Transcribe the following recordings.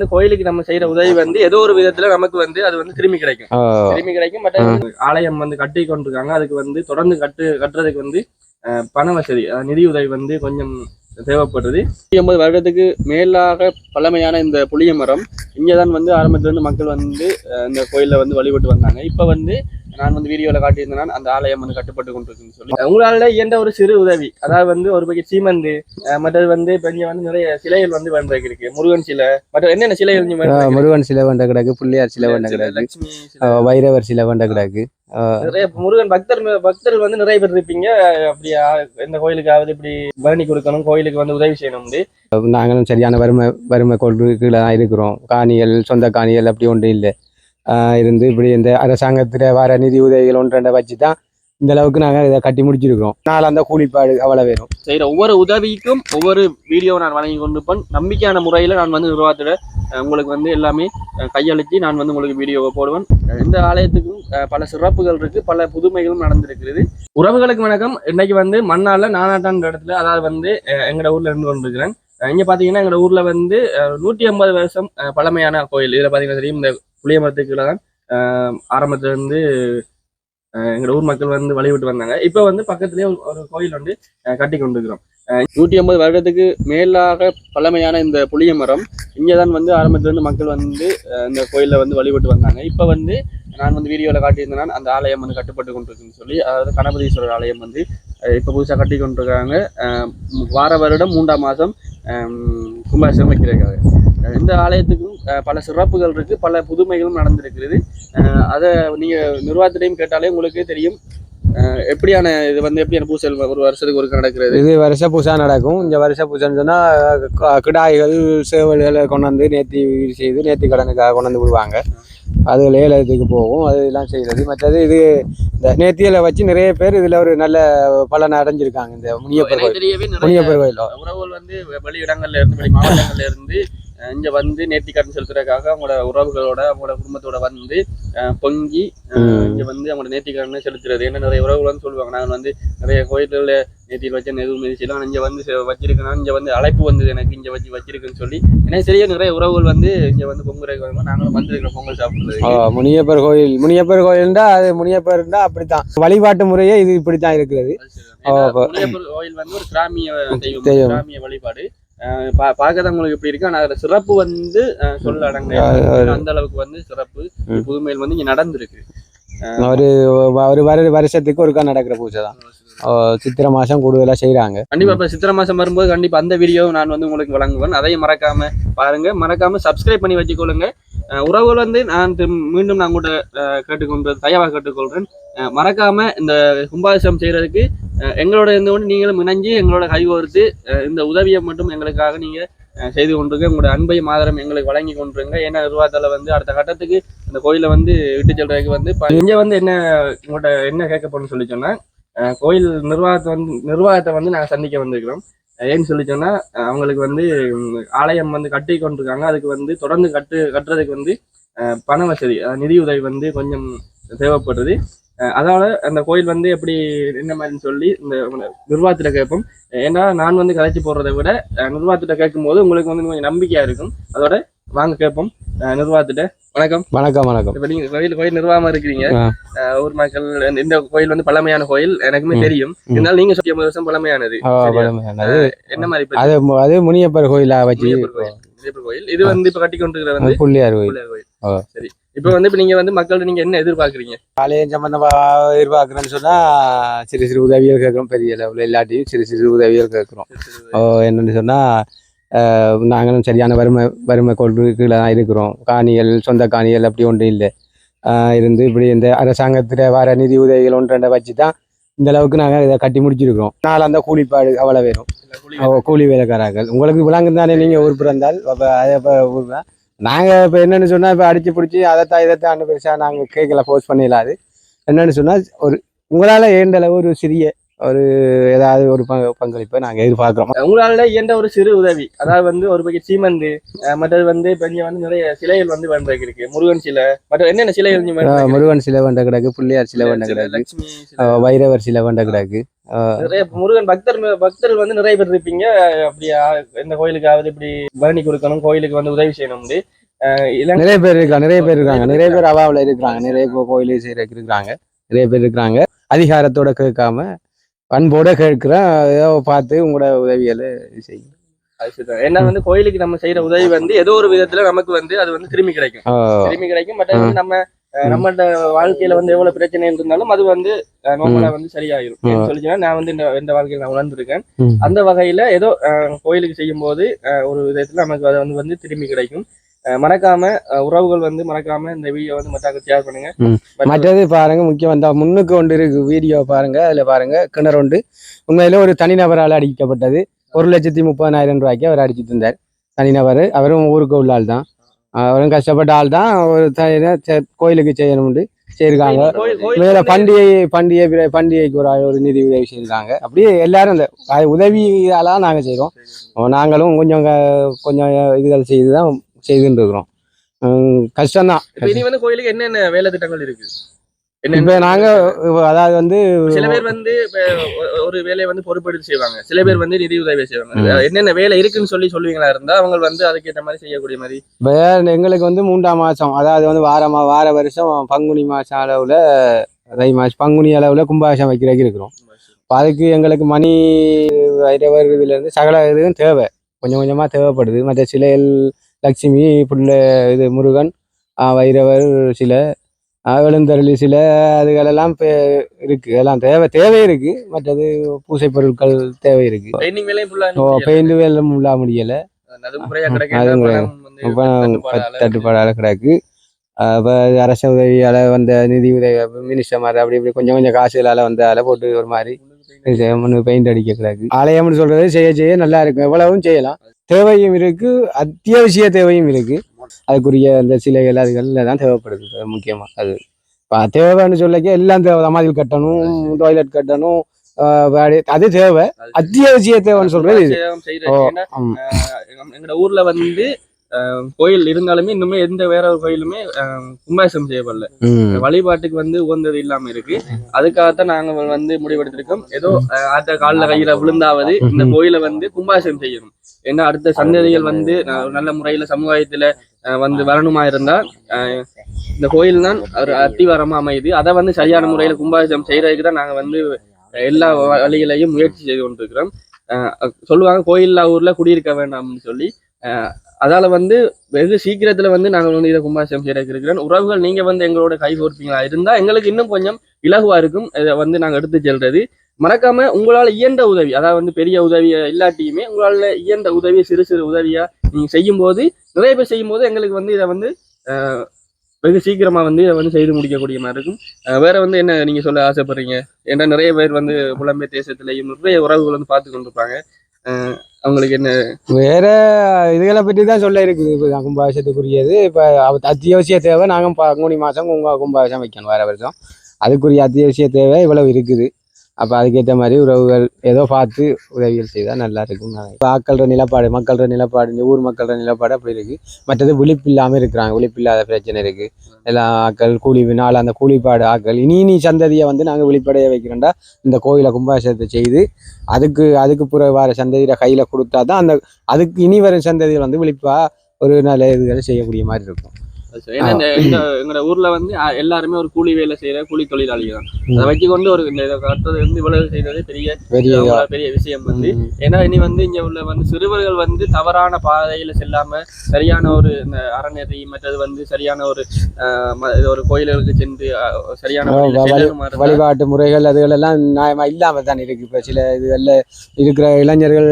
இந்த கோயிலுக்கு நம்ம செய்யற உதவி வந்து ஏதோ ஒரு விதத்துல நமக்கு வந்து அது வந்து திரும்பி கிடைக்கும். திரும்பி கிடைக்கும். பட் ஆலயம் வந்து கட்டி கொண்டிருக்காங்க. அதுக்கு வந்து தொடர்ந்து கட்டு கட்டுறதுக்கு வந்து பண வசதி நிதி உதவி வந்து கொஞ்சம் தேவைப்படுது. ஐம்பது வருடத்துக்கு மேலாக பழமையான இந்த புளிய மரம் இங்கதான் வந்து ஆரம்பத்துல இருந்து மக்கள் வந்து இந்த கோயில்ல வந்து வழிபட்டு வந்தாங்க. இப்ப வந்து நான் வந்து வீடியோல காட்டியிருந்தேன் அந்த ஆலயம் வந்து கட்டுப்பட்டு கொண்டிருக்குன்னு சொல்லி. உங்களால இயன்ற ஒரு சிறு உதவி அதாவது வந்து ஒரு பக்கெட் சீமந்து மற்றது வந்து இப்ப இங்க வந்து நிறைய சிலைகள் வந்து பண்றதுக்கு இருக்கு முருகன் சிலை மற்ற என்னென்ன சிலைகள்? முருகன் சிலை வண்ட கிடக்கு பிள்ளையார் சிலை வண்ட கிடக்கு வைரவர் சிலை வண்ட கிடக்கு. ஆஹ் நிறைய முருகன் பக்தர் பக்தர்கள் வந்து நிறைய பேர் இருப்பீங்க. அப்படியா இந்த கோயிலுக்காவது இப்படி பரணி கொடுக்கணும் கோயிலுக்கு வந்து உதவி செய்யணும் நாங்களும் சரியான வறுமை வறுமை தான் இருக்கிறோம். காணிகள் சொந்த காணிகள் அப்படி ஒன்றும் இல்லை. இருந்து இப்படி இந்த அரசாங்கத்தில் வர நிதி உதவிகள் ஒன்று வச்சு தான் இந்த அளவுக்கு நாங்கள் இதை கட்டி முடிச்சிருக்கிறோம். நாலு அந்த கூலிப்பாடு அவ்வளோ வேணும். சரி ஒவ்வொரு உதவிக்கும் ஒவ்வொரு வீடியோ நான் வழங்கி கொண்டிருப்பேன். நம்பிக்கையான முறையில் நான் வந்து நிர்வாகத்திட உங்களுக்கு வந்து எல்லாமே கையளித்து நான் வந்து உங்களுக்கு வீடியோவை போடுவேன். இந்த ஆலயத்துக்கும் பல சிறப்புகள் இருக்குது பல புதுமைகளும் நடந்திருக்கிறது. உறவுகளுக்கு வணக்கம். இன்னைக்கு வந்து மண்ணால நானாட்டான்ற இடத்துல அதாவது வந்து எங்களோட ஊரில் இருந்து கொண்டிருக்கிறேன். இங்கே பார்த்தீங்கன்னா எங்களோட ஊரில் வந்து நூற்றி ஐம்பது வருஷம் பழமையான கோயில். இதில் பார்த்தீங்கன்னா தெரியும் இந்த புளிய மரத்துக்குள்ள தான் ஆரம்பத்துல இருந்து எங்களோட எங்க ஊர் மக்கள் வந்து வழிபட்டு வந்தாங்க. இப்போ வந்து பக்கத்துலயே ஒரு- ஒரு கோயில் வந்து கட்டி கொண்டிருக்கிறோம். நூற்றி ஐம்பது வருடத்துக்கு மேலாக பழமையான இந்த புளிய மரம். இங்கதான் வந்து ஆரம்பத்துலேருந்து மக்கள் வந்து இந்த கோயிலில் வந்து வழிபட்டு வந்தாங்க. இப்போ வந்து நான் வந்து வீடியோவில் காட்டியிருந்தேன் அந்த ஆலயம் வந்து கட்டுப்பட்டு கொண்டிருக்குன்னு சொல்லி அதாவது கணபதீஸ்வரர் ஆலயம் வந்து இப்போ புதுசாக புதுசா கட்டி கொண்டிருக்காங்க. வார வருடம் மூன்றாம் மாதம் அஹ், கும்பாபிஷேகம் வைக்கிறாங்க இந்த ஆலயத்துக்கும் பல சிறப்புகள் இருக்கு பல புதுமைகளும் நடந்திருக்கிறது. அதை நீங்கள் நிர்வாகத்திலையும் கேட்டாலே உங்களுக்கு தெரியும். எப்படியான இது வந்து எப்படியான பூசல் ஒரு வருஷத்துக்கு ஒரு நடக்கிறது? இது வருஷ பூசா நடக்கும். இந்த வருஷ பூசான்னு சொன்னால் கிடாய்கள் சேவல்களை கொண்டாந்து நேர்த்தி செய்து நேர்த்தி கடனுக்காக கொண்டாந்து விடுவாங்க. அது ஏலத்துக்கு போகும். அதெல்லாம் செய்கிறது மற்றது இது இந்த நேர்த்தியில வச்சு நிறைய பேர் இதில் ஒரு நல்ல பலன் அடைஞ்சிருக்காங்க. இந்த முனியப்பர் கோயில். முனியப்பர் கோயில்? உறவுகள் வந்து வெளி இடங்கள்ல இருந்து வெளி மாவட்டங்கள்ல இருந்து இங்க வந்து நேர்த்தி கடன் செலுத்துறதுக்காக அவங்களோட உறவுகளோட அவங்களோட குடும்பத்தோட வந்து பொங்கி. இங்க வந்து அவங்களோட நேர்த்தி கடன் செலுத்துறது. என்ன நிறைய உறவுகள் வந்து சொல்லுவாங்க. நாங்கள் வந்து நிறைய கோயில்கள்ல நேர்த்தி வச்ச எதுவும் மிதிச்சலாம் இங்க வந்து செ- வச்சிருக்கேன். இங்க வந்து அழைப்பு வந்தது எனக்கு. இங்க வச்சு வச்சிருக்குன்னு சொல்லி. எனக்கு சரியா நிறைய உறவுகள் வந்து இங்க வந்து பொங்குறதுக்கு வரும்போது நாங்களும் வந்திருக்கிறோம் பொங்கல் சாப்பிடுறது முனியப்பர் கோயில். முனியப்பர் கோயில்டா அது முனியப்பர்னா அப்படித்தான். வழிபாட்டு முறையே இது இப்படித்தான் இருக்கிறது. முனியப்பர் கோயில் வந்து ஒரு கிராமிய தெய்வம். கிராமிய வழிபாடு. பா- பார்க்கதான் உங்களுக்கு எப்படி இருக்கு ஆனா அதுல சிறப்பு வந்து சொல்ல அடங்க அந்த அளவுக்கு வந்து சிறப்பு. புதுமையில் வந்து இங்க நடந்திருக்கு. ஒரு ஒரு வரு வருஷத்துக்கு ஒருக்கா நடக்கிற பூஜை தான். சித்திரை மாசம் கூடுதலா செய்றாங்க. கண்டிப்பா இப்ப சித்திரை மாசம் வரும்போது கண்டிப்பா அந்த வீடியோ நான் வந்து உங்களுக்கு வழங்குவேன். அதையும் மறக்காம பாருங்க. மறக்காம சப்ஸ்கிரைப் பண்ணி வச்சுக்கொள்ளுங்க. உறவுகள் வந்து நான் மீண்டும் நான் கூட கேட்டுக்கொண்டு தயவாக கேட்டுக்கொள்றேன். அஹ், மறக்காம இந்த கும்பாபிஷேகம் செய்யறதுக்கு எங்களோட இருந்து கொண்டு நீங்களும் இணைஞ்சு எங்களோட கைகோர்த்து இந்த உதவியை மட்டும் எங்களுக்காக நீங்கள் செய்து கொண்டிருங்க. உங்களோட அன்பையும் ஆதரம் எங்களுக்கு வழங்கி கொண்டிருங்க. ஏன்னா நிர்வாகத்தில் வந்து அடுத்த கட்டத்துக்கு இந்த கோயிலை வந்து விட்டு செல்றதுக்கு வந்து இங்கே வந்து என்ன உங்கள்கிட்ட என்ன கேட்க போகணும்னு சொல்லி சொன்னால் கோயில் நிர்வாகத்தை வந்து நிர்வாகத்தை வந்து நாங்கள் சந்திக்க வந்திருக்கிறோம். ஏன்னு சொல்லி சொன்னால் அவங்களுக்கு வந்து ஆலயம் வந்து கட்டி கொண்டிருக்காங்க. அதுக்கு வந்து தொடர்ந்து கட்டு கட்டுறதுக்கு வந்து பண வசதி அதாவது நிதி உதவி வந்து கொஞ்சம் தேவைப்படுது. அதனால அந்த கோயில் வந்து எப்படி என்ன மாதிரின்னு சொல்லி இந்த நிர்வாகத்தில் கேட்போம். ஏன்னா நான் வந்து கதைச்சு போடுறதை விட அஹ், நிர்வாகத்திட்ட கேட்கும் போது உங்களுக்கு வந்து கொஞ்சம் நம்பிக்கையா இருக்கும். அதோட வாங்க கேட்போம். நிர்வாகத்திட்ட. வணக்கம். வணக்கம் வணக்கம். இப்ப நீங்க கோயில் கோயில் நிர்வாகமா இருக்கிறீங்க. ஊர் மக்கள் இந்த- கோயில் வந்து பழமையான கோயில் எனக்குமே. தெரியும். இருந்தாலும் நீங்க சொல்லி ஐம்பது வருஷம் பழமையானது. என்ன மாதிரி அது அது முனியப்பர் கோயிலா வச்சு முனியப்பர் கோயில். இது வந்து இப்ப கட்டி கொண்டிருக்கிற வந்து அது புள்ளியார் கோயில். சரி. இப்ப வந்து இப்ப நீங்க வந்து மக்கள் நீங்க என்ன எதிர்பார்க்கறீங்க? ஆலயம் சம்பந்தமா எதிர்பார்க்குறேன்னு சொன்னா சிறு சிறு உதவிகள் கேட்குறோம் பெரிய லெவலில் இல்லாட்டியும் சிறு சிறு உதவிகள் கேட்குறோம். என்னன்னு சொன்னா ஆஹ், நாங்களும் சரியான வறுமை வறுமை கீழே தான் இருக்கிறோம். காணிகள் சொந்த காணிகள் அப்படி ஒன்றும் இல்லை. இருந்து இப்படி இந்த அரசாங்கத்தில் வர நிதி உதவிகள் ஒன்று ரெண்டை வச்சு தான் இந்த அளவுக்கு நாங்கள் இதை கட்டி முடிச்சிருக்கிறோம். நாள் அந்த கூலிப்பாடு அவ்வளோ வேணும். கூலி வேலைக்காரர்கள். உங்களுக்கு விளங்கு தானே நீங்கள் ஊர் பிறந்தால்? அப்போ அதை ஊர் நாங்கள் இப்போ என்னென்னு சொன்னால் இப்போ அடித்து பிடிச்சி அதைத்தான் இதைத்தான் பெருசாக நாங்கள் கேட்கல போஸ்ட் பண்ணிடலாது. என்னென்னு சொன்னால் ஒரு உங்களால் ஏண்ட அளவு ஒரு சிறிய ஒரு ஏதாவது ஒரு பங்கு பங்களிப்பை நாங்கள் எதிர்பார்க்குறோம். உங்களால இயன்ற ஒரு சிறு உதவி அதாவது வந்து ஒரு பக்கெட் சீமந்து மற்றது வந்து இப்ப இங்க வந்து நிறைய சிலைகள் வந்து பண்றதுக்கு இருக்கு. முருகன் சிலை மற்ற என்னென்ன சிலைகள்? முருகன் சிலை வண்ட கிடக்கு பிள்ளையார் சிலை வண்ட கிடக்கு லட்சுமி வைரவர் சிலை வண்ட கிடக்கு. நிறைய முருகன் பக்தர் பக்தர்கள் வந்து நிறைய பேர் இருப்பீங்க. அப்படியா எந்த கோயிலுக்காவது இப்படி பரணி கொடுக்கணும் கோயிலுக்கு வந்து உதவி செய்யணும் நிறைய பேர் இருக்காங்க நிறைய பேர் இருக்காங்க நிறைய பேர் அவாவில் இருக்கிறாங்க நிறைய கோயில் செய்யறதுக்கு இருக்கிறாங்க நிறைய பேர் இருக்கிறாங்க. அதிகாரத்தோட கேட்காம பண்போட கேட்கிற ஏதோ பார்த்து உங்களோட உதவிகளை செய்யும் ஏன்னா வந்து கோயிலுக்கு நம்ம செய்யற உதவி வந்து ஏதோ ஒரு விதத்துல நமக்கு வந்து அது வந்து திரும்பி கிடைக்கும். திரும்பி கிடைக்கும் பட் வந்து நம்ம வாழ்க்கையில வந்து எவ்வளவு பிரச்சனை இருந்தாலும் அது வந்து நார்மலா வந்து சரியாயிரும். சொல்லிச்சுன்னா நான் வந்து இந்த இந்த வாழ்க்கையில நான் உணர்ந்திருக்கேன். அந்த வகையில ஏதோ கோயிலுக்கு செய்யும் போது ஒரு விதத்துல நமக்கு அது வந்து வந்து திரும்பி கிடைக்கும். மறக்காம உறவுகள் வந்து மறக்காம இந்த வீடியோ வந்து மற்ற ஷேர் பண்ணுங்க. மற்றது பாருங்க முக்கியம் அந்த முன்னுக்கு ஒன்று இருக்கு வீடியோ பாருங்க அதுல பாருங்க கிணறு உண்டு. உண்மையில ஒரு தனிநபரால் அடிக்கப்பட்டது. ஒரு லட்சத்தி முப்பதாயிரம் ரூபாய்க்கு அவர் அடிச்சிட்டு இருந்தார். தனிநபர் அவரும் ஊருக்கு உள்ள ஆள் தான் அவரும் கஷ்டப்பட்ட ஆள் தான். ஒரு கோயிலுக்கு செய்யணும்னு செய்யிருக்காங்க மேல பண்டிகை பண்டிகை பண்டிகைக்கு ஒரு ஒரு நிதி உதவி செய்திருக்காங்க. அப்படியே எல்லாரும் இந்த உதவியாலாம் நாங்க செய்றோம். நாங்களும் கொஞ்சம் கொஞ்சம் இதுகள் செய்து தான் செய்துட்டு இருக்கிறோம் கஷ்டம்தான் இனி வந்து கோயிலுக்கு என்னென்ன வேலை திட்டங்கள் இருக்கு? இப்ப நாங்க அதாவது வந்து சில பேர் வந்து ஒரு வேலையை வந்து பொறுப்பெடுத்து செய்வாங்க. சில பேர் வந்து நிதி உதவி செய்வாங்க. என்னென்ன வேலை இருக்குன்னு சொல்லி சொல்லுவீங்களா இருந்தா அவங்க வந்து அதுக்கேற்ற மாதிரி செய்யக்கூடிய மாதிரி? வேற எங்களுக்கு வந்து மூன்றாம் மாசம் அதாவது வந்து வாரமா வார வருஷம் பங்குனி மாசம் அளவுல தை மாசம் பங்குனி அளவுல கும்பாபிஷம் வைக்கிறதுக்கு இருக்கிறோம். அதுக்கு எங்களுக்கு மணி வைரவர் இதுல இருந்து சகல இதுவும் தேவை. கொஞ்சம் கொஞ்சமா தேவைப்படுது. மற்ற சிலைகள் லட்சுமி புள்ள இது முருகன் வைரவர் சிலை ஆஹ் எழுந்தருளி சிலை அதுகளெல்லாம் இருக்கு. எல்லாம் தேவை தேவை இருக்கு. மற்றது பூசை பொருட்கள் தேவை இருக்கு. பெயிண்ட் வேலை முல்லா முடியல. அது தட்டுப்பாடால கிடக்கு. அப்போ அரச உதவியால வந்த நிதி உதவி மினிஸ்டர் மாதிரி அப்படி இப்படி கொஞ்சம் கொஞ்சம் காசுகளால வந்தால போட்டு ஒரு மாதிரி பெயிண்ட் அடிக்க கிடக்கு. ஆலயம்னு சொல்றது செய்ய செய்ய நல்லா இருக்கும். எவ்வளவும் செய்யலாம். தேவையும் இருக்கு. அத்தியாவசிய தேவையும் இருக்கு. அதுக்குரிய அந்த சிலைகள் அதுகள் தான் தேவைப்படுது அது முக்கியமா அது இப்ப தேவைன்னு சொல்லக்க எல்லாம் தேவை. மதில் கட்டணும் டாய்லெட் கட்டணும் அது தேவை அத்தியாவசிய தேவைன்னு சொல்றது இது சேவம் செய்யறது. ஓ, ஏன்னா, ஆமா. அஹ், எங்க- எங்கட ஊர்ல வந்து கோயில் இருந்தாலுமே இன்னுமே எந்த வேற ஒரு கோயிலுமே கும்பாபிஷேகம் செய்யப்படல. வழிபாட்டுக்கு வந்து உகந்தது இல்லாம இருக்கு அதுக்காகத்தான் நாங்க வந்து முடிவெடுத்திருக்கோம் ஏதோ ஆத்த காலில் கையில விழுந்தாவது இந்த கோயிலை வந்து கும்பாபிஷேகம் செய்யணும் ஏன்னா அடுத்த சந்ததிகள் வந்து நல்ல முறையில சமுதாயத்துல வந்து வரணுமா இருந்தா இந்த கோயில் தான் ஒரு அத்திவாரமா அமையுது. அதை வந்து சரியான முறையில கும்பாபிஷேகம் செய்யறதுக்கு தான் நாங்க வந்து எல்லா வழிகளையும் முயற்சி செய்து கொண்டிருக்கிறோம். சொல்லுவாங்க கோயில்லா ஊர்ல குடியிருக்க வேண்டாம்னு சொல்லி. அதால வந்து வெகு சீக்கிரத்துல வந்து நாங்கள் வந்து இதை கும்பாபிஷேகம் செய்யறதுக்கு இருக்கிறோம். உறவுகள் நீங்க வந்து எங்களோட கை கோர்ப்பீங்களா? இருந்தா எங்களுக்கு இன்னும் கொஞ்சம் இலகுவா இருக்கும். இதை வந்து நாங்க எடுத்து செல்றது. மறக்காம உங்களால இயன்ற உதவி அதாவது வந்து பெரிய உதவி இல்லாட்டியுமே உங்களால இயன்ற உதவி சிறு சிறு உதவியா நீங்க செய்யும் போது நிறைய பேர் செய்யும்போது எங்களுக்கு வந்து இதை வந்து வெகு சீக்கிரமாக வந்து இதை வந்து செய்து முடிக்கக்கூடிய மாதிரி இருக்கும். வேறு வேற வந்து என்ன நீங்கள் சொல்ல ஆசைப்படுறீங்க? ஏன்னா நிறைய பேர் வந்து புலம்பெயர் தேசத்திலையும் நிறைய உறவுகள் வந்து பார்த்து கொண்டிருப்பாங்க. அவங்களுக்கு என்ன? வேற இதுகளை பற்றி தான் சொல்ல இருக்குது. இப்போ கும்பாபிஷத்துக்குரியது இப்போ அத்தியாவசிய தேவை. நாங்கள் பங்குனி மாதம் கும்பாபிஷம் வைக்கணும் வேற வருஷம். அதுக்குரிய அத்தியாவசிய தேவை இவ்வளவு இருக்குது. அப்போ அதுக்கேற்ற மாதிரி உறவுகள் ஏதோ பார்த்து உதவிகள் செய்தால் நல்லா இருக்கும் இப்போ ஆக்கள நிலப்பாடு மக்களோட நிலப்பாடு இந்த ஊர் மக்களோட நிலப்பாடு அப்படி இருக்குது மற்றது விழிப்பு இல்லாமல் இருக்கிறாங்க. விழிப்பில்லாத பிரச்சனை இருக்குது எல்லா ஆக்கள் கூலி நாள் அந்த கூலிப்பாடு ஆக்கள் இனி இனி சந்ததியை வந்து நாங்கள் விழிப்படைய வைக்கிறோம்டா. இந்த கோயிலை கும்பாபிஷேகத்தை செய்து அதுக்கு அதுக்கு புற வர சந்ததியில் கையில் கொடுத்தா தான் அந்த அதுக்கு இனி வரும் சந்ததிகள் வந்து விழிப்பாக ஒரு நல்ல இதுகளை செய்யக்கூடிய மாதிரி இருக்கும். ஏன்னா இந்த எங்களோட ஊர்ல வந்து எல்லாருமே ஒரு கூலி வேலை செய்யற கூலி தொழிலாளி தான். அதை வச்சு கொண்டு ஒரு இந்த இதை கட்டுறது வந்து இவ்வளவு செய்தது பெரிய பெரிய விஷயம் வந்து. ஏன்னா இனி வந்து இங்க உள்ள வந்து சிறுவர்கள் வந்து தவறான பாதையில செல்லாம சரியான ஒரு இந்த அறநெறி மற்றது வந்து சரியான ஒரு ஒரு கோயில்களுக்கு சென்று சரியான வழிபாட்டு முறைகள் அதுகளெல்லாம் நியாயமா இல்லாம தான் இருக்கு. இப்ப சில இதுகள்ல இருக்கிற இளைஞர்கள்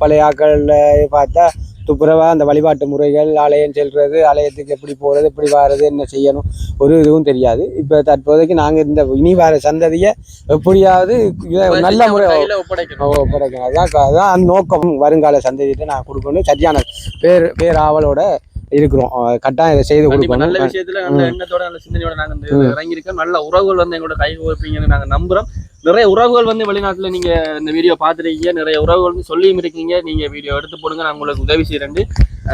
பழைய ஆக்கள்ல பார்த்தா துப்புரவா அந்த வழிபாட்டு முறைகள் ஆலயம் செல்றது ஆலயத்துக்கு எப்படி போறது எப்படி வர்றது என்ன செய்யணும் ஒரு இதுவும் தெரியாது. இப்ப தற்போதைக்கு நாங்க இந்த இனி வர சந்ததியை எப்படியாவது நல்ல முறை ஒப்படைக்கணும். க- அதான் அந்த நோக்கம் வருங்கால சந்ததியிட்ட நான் கொடுக்கணும். சரியான பேர் பேர் ஆவலோட இருக்கிறோம் கட்டாயம் இதை செய்து கண்டிப்பா நல்ல கொடுக்கணும் விஷயத்துல நல்ல எண்ணத்தோட நல்ல சிந்தனையோட நாங்க வந்து இறங்கியிருக்கோம். நல்ல உறவுகள் வந்து எங்களோட கை கோர்ப்பீங்கன்னு நாங்க நம்புறோம். நிறைய உறவுகள் வந்து வெளிநாட்டுல நீங்க இந்த வீடியோ பார்த்துருக்கீங்க. நிறைய உறவுகள் வந்து சொல்லியும் இருக்கீங்க. நீங்க வீடியோ எடுத்து போடுங்க. நான் உங்களுக்கு உதவி செய்யறேன்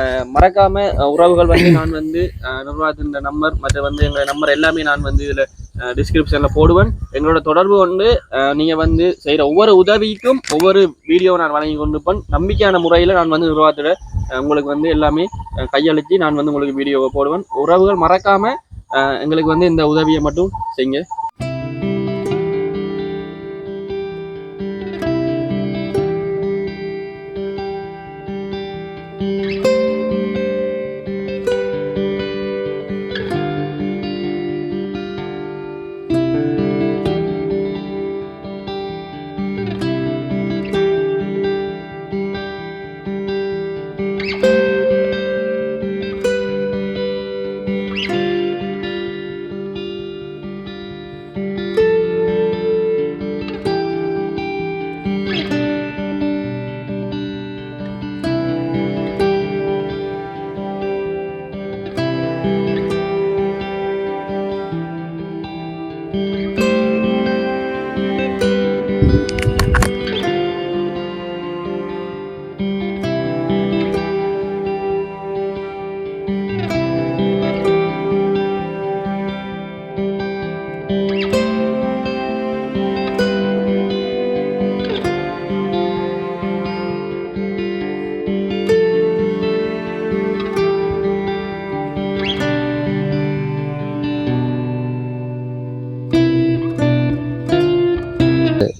அஹ், மறக்காம உறவுகள் வந்து நான் வந்து நிர்வாகத்தின் நம்பர் மற்ற வந்து எங்க நம்பர் எல்லாமே நான் வந்து இதுல டிஸ்கிரிப்ஷன்ல போடுவேன். எங்களோட தொடர்பு கொண்டு அஹ், நீங்க வந்து செய்யற ஒவ்வொரு உதவிக்கும் ஒவ்வொரு வீடியோ நான் வழங்கி கொண்டிருப்பேன் நம்பிக்கையான முறையில நான் வந்து நிர்வாகத்துல உங்களுக்கு வந்து எல்லாமே கையளிச்சு நான் வந்து உங்களுக்கு வீடியோவை போடுவேன். உறவுகள் மறக்காம அஹ், எங்களுக்கு வந்து இந்த உதவியை மட்டும் செய்யுங்க.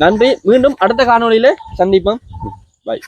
நன்றி. மீண்டும் அடுத்த காணொலியில சந்திப்போம். பாய்